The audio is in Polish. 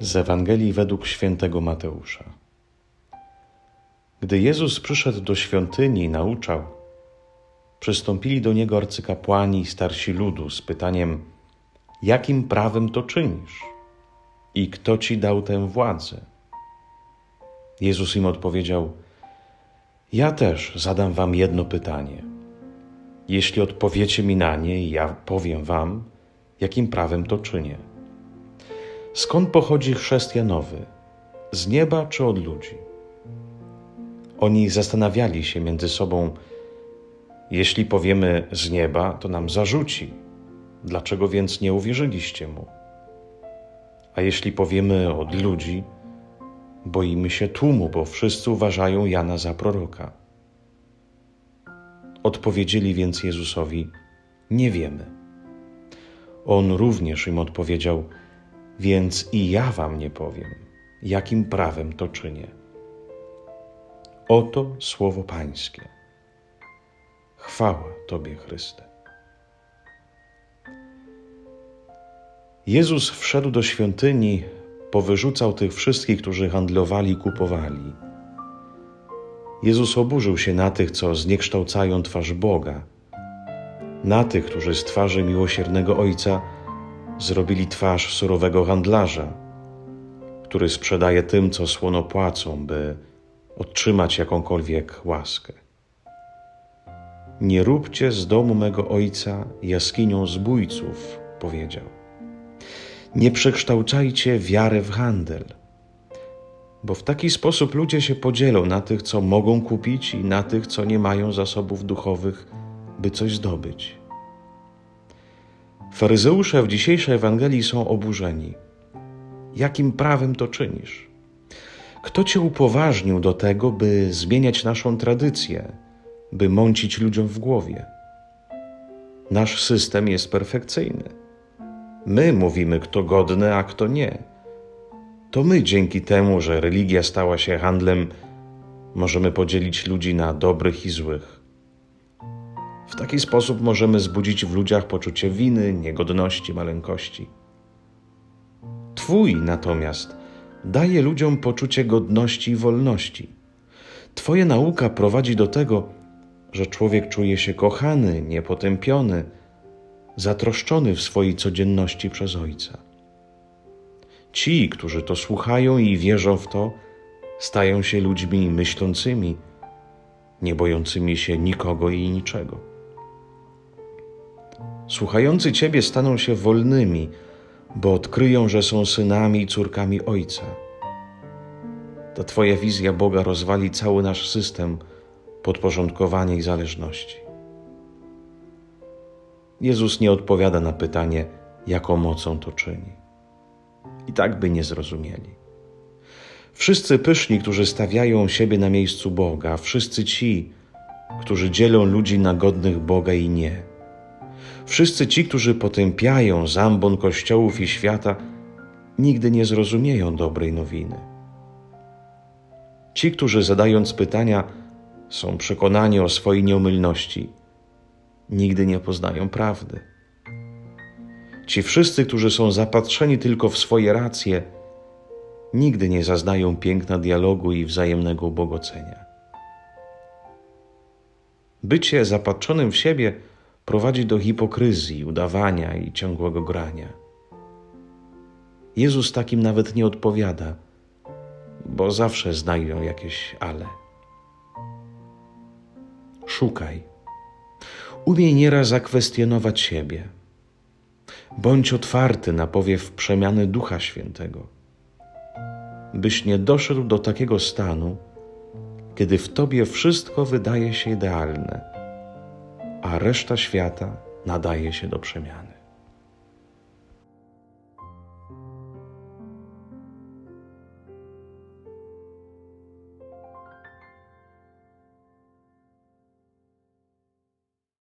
Z Ewangelii według świętego Mateusza. Gdy Jezus przyszedł do świątyni i nauczał, przystąpili do niego arcykapłani i starsi ludu z pytaniem: Jakim prawem to czynisz? I kto ci dał tę władzę? Jezus im odpowiedział: Ja też zadam wam jedno pytanie. Jeśli odpowiecie mi na nie, ja powiem wam, jakim prawem to czynię. Skąd pochodzi chrzest Janowy? Z nieba czy od ludzi? Oni zastanawiali się między sobą, jeśli powiemy z nieba, to nam zarzuci. Dlaczego więc nie uwierzyliście mu? A jeśli powiemy od ludzi, boimy się tłumu, bo wszyscy uważają Jana za proroka. Odpowiedzieli więc Jezusowi: Nie wiemy. On również im odpowiedział: Więc i ja wam nie powiem, jakim prawem to czynię. Oto słowo Pańskie. Chwała Tobie, Chryste. Jezus wszedł do świątyni, powyrzucał tych wszystkich, którzy handlowali i kupowali. Jezus oburzył się na tych, co zniekształcają twarz Boga, na tych, którzy z twarzy miłosiernego Ojca zrobili twarz surowego handlarza, który sprzedaje tym, co słono płacą, by otrzymać jakąkolwiek łaskę. Nie róbcie z domu mego ojca jaskinią zbójców, powiedział. Nie przekształcajcie wiary w handel, bo w taki sposób ludzie się podzielą na tych, co mogą kupić, i na tych, co nie mają zasobów duchowych, by coś zdobyć. Faryzeusze w dzisiejszej Ewangelii są oburzeni. Jakim prawem to czynisz? Kto cię upoważnił do tego, by zmieniać naszą tradycję, by mącić ludziom w głowie? Nasz system jest perfekcyjny. My mówimy, kto godny, a kto nie. To my dzięki temu, że religia stała się handlem, możemy podzielić ludzi na dobrych i złych. W taki sposób możemy zbudzić w ludziach poczucie winy, niegodności, maleńkości. Twój natomiast daje ludziom poczucie godności i wolności. Twoja nauka prowadzi do tego, że człowiek czuje się kochany, niepotępiony, zatroszczony w swojej codzienności przez Ojca. Ci, którzy to słuchają i wierzą w to, stają się ludźmi myślącymi, nie bojącymi się nikogo i niczego. Słuchający Ciebie staną się wolnymi, bo odkryją, że są synami i córkami Ojca. Ta Twoja wizja Boga rozwali cały nasz system podporządkowania i zależności. Jezus nie odpowiada na pytanie, jaką mocą to czyni. I tak by nie zrozumieli. Wszyscy pyszni, którzy stawiają siebie na miejscu Boga, wszyscy ci, którzy dzielą ludzi na godnych Boga i nie, wszyscy ci, którzy potępiają zambon kościołów i świata, nigdy nie zrozumieją dobrej nowiny. Ci, którzy zadając pytania, są przekonani o swojej nieomylności, nigdy nie poznają prawdy. Ci wszyscy, którzy są zapatrzeni tylko w swoje racje, nigdy nie zaznają piękna dialogu i wzajemnego ubogacenia. Bycie zapatrzonym w siebie prowadzi do hipokryzji, udawania i ciągłego grania. Jezus takim nawet nie odpowiada, bo zawsze znajdą jakieś ale. Szukaj. Umiej nieraz zakwestionować siebie. Bądź otwarty na powiew przemiany Ducha Świętego, byś nie doszedł do takiego stanu, kiedy w tobie wszystko wydaje się idealne, a reszta świata nadaje się do przemiany.